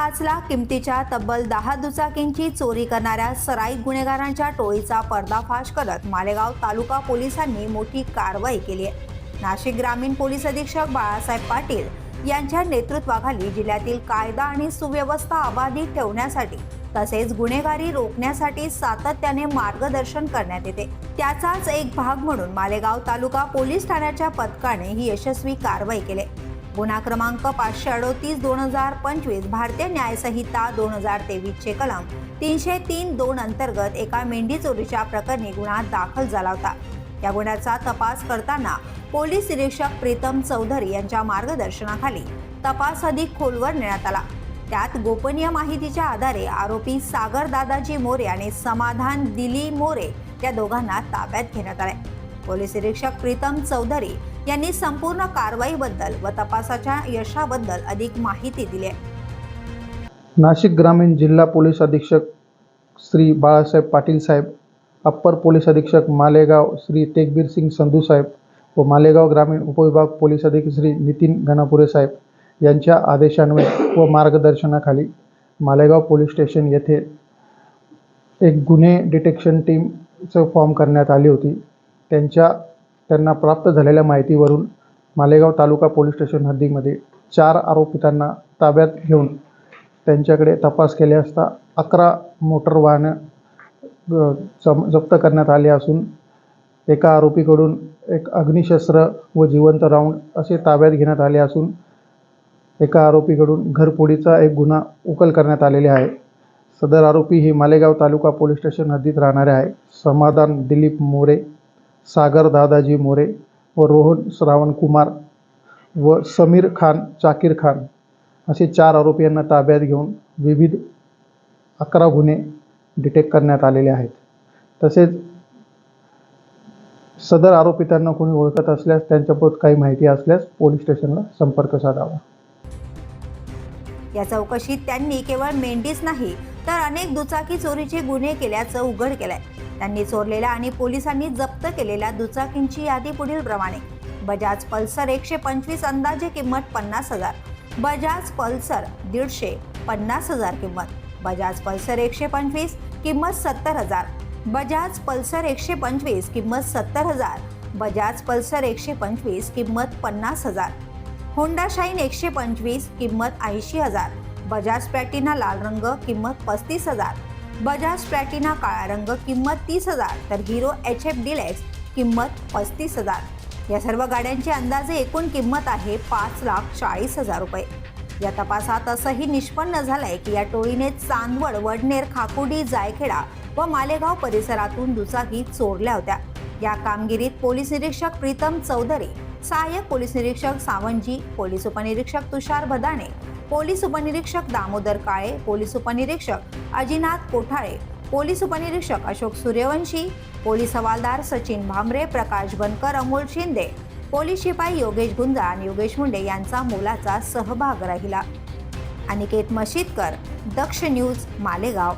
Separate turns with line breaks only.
पाच लाख किमतीच्या तब्बल दहा दुचाकींची चोरी करणाऱ्या सराई गुन्हेगारांच्या टोळीचा पर्दाफाश करत मालेगाव तालुका पोलिसांनी मोठी कारवाई केली आहे. नाशिक ग्रामीण पोलीस अधीक्षक बाळासाहेब पाटील यांच्या नेतृत्वाखाली जिल्ह्यातील कायदा आणि सुव्यवस्था अबाधित ठेवण्यासाठी तसेच गुन्हेगारी रोखण्यासाठी सातत्याने मार्गदर्शन करण्यात येते. त्याचाच एक भाग म्हणून मालेगाव तालुका पोलीस ठाण्याच्या पथकाने ही यशस्वी कारवाई केली. गुन्हा क्रमांक पाचशे अडोतीस दोन हजार पंचवीस भारतीय न्यायसंहिता दोन हजार तेवीसचे कलम तीनशे तीन दोन अंतर्गत एका मेंढी चोरीच्या प्रकरणी गुन्हा दाखल झाला होता. या गुन्ह्याचा तपास करताना पोलीस निरीक्षक प्रीतम चौधरी यांच्या मार्गदर्शनाखाली तपास अधिक खोलवर नेण्यात आला. त्यात गोपनीय माहितीच्या आधारे आरोपी सागर दादाजी मोरे आणि समाधान दिली मोरे या दोघांना ताब्यात घेण्यात आले. पोलीस निरीक्षक प्रीतम चौधरी यांनी संपूर्ण कारवाईबद्दल व तपासाच्या यशाबद्दल अधिक माहिती दिली आहे.
नाशिक ग्रामीण जिल्हा पोलीस अधीक्षक श्री बाळासाहेब पाटील साहेब अप्पर पोलीस अधीक्षक मालेगाव श्री तेगबीर सिंग संधू साहेब व मालेगाव ग्रामीण उपविभाग पोलीस अधीक्षक श्री नितीन गणापुरे साहेब यांच्या आदेशान्वये व मार्गदर्शनाखाली मालेगाव पोलीस स्टेशन येथे एक गुन्हे डिटेक्शन टीमचं फॉर्म करण्यात आली होती. त्यांच्या त्यांना प्राप्त झालेल्या माहितीवरून मालेगाव तालुका पोलीस स्टेशन हद्दीमध्ये चार आरोपितांना ताब्यात घेऊन त्यांच्याकडे तपास केले असता अकरा मोटर वाहनं जम जप्त करण्यात आले असून एका आरोपीकडून एक अग्निशस्त्र व जिवंत राऊंड असे ताब्यात घेण्यात आले असून एका आरोपीकडून घरफोडीचा एक गुन्हा उकल करण्यात आलेले आहे. सदर आरोपी हे मालेगाव तालुका पोलीस स्टेशन हद्दीत राहणारे आहे. समाधान दिलीप मोरे सागर दादाजी मोरे व रोहन श्रावण कुमार व समीर खान चाकीर खान असे चार आरोपी यांना ताब्यात घेऊन विविध अकरा गुन्हे डिटेक्ट करण्यात आलेले आहेत. तसेच सदर आरोपितांना कोणी ओळखत असल्यास त्यांच्याबद्दल काही माहिती असल्यास पोलीस स्टेशनला संपर्क साधावा.
या चौकशीत त्यांनी केवळ मेंढीच नाही तर अनेक दुचाकी चोरीचे गुन्हे केल्याचं उघड केलंय. त्यांनी चोरलेल्या आणि पोलिसांनी जप्त केलेल्या दुचाकींची यादी पुढील प्रमाणे. बजाज पल्सर एकशे पंचवीस अंदाजे किंमत पन्नास हजार. बजाज पल्सर दीडशे पन्नास हजार किंमत. बजाज पल्सर एकशे पंचवीस किंमत सत्तर हजार. बजाज पल्सर एकशे पंचवीस किंमत सत्तर हजार. बजाज पल्सर एकशे पंचवीस किंमत पन्नास हजार. होंडा शाईन एकशे पंचवीस किंमत ऐंशी हजार. बजाज प्लॅटिना लाल रंग किंमत पस्तीस हजार. बजाज प्लॅटिना काळा रंग किंमत तीस हजार. तर हिरो एच एफ डिलेक्स किंमत पस्तीस हजार. या सर्व गाड्यांची अंदाजे एकूण किंमत आहे पाच लाख चाळीस हजार रुपये. या तपासात असंही निष्पन्न झालंय की या टोळीने चांदवड वडनेर खाकुडी जायखेडा व मालेगाव परिसरातून दुचाकी चोरल्या होत्या. या कामगिरीत पोलीस निरीक्षक प्रीतम चौधरी सहाय्यक पोलीस निरीक्षक सावंतजी पोलीस उपनिरीक्षक तुषार भदाणे पोलीस उपनिरीक्षक दामोदर काळे पोलीस उपनिरीक्षक अजिनाथ कोठाळे पोलीस उपनिरीक्षक अशोक सूर्यवंशी पोलीस हवालदार सचिन भामरे प्रकाश बनकर अमोल शिंदे पोलीस शिपाई योगेश गुंजा आणि योगेश मुंडे यांचा मोलाचा सहभाग राहिला. अनिकेत मशीदकर दक्ष न्यूज मालेगाव.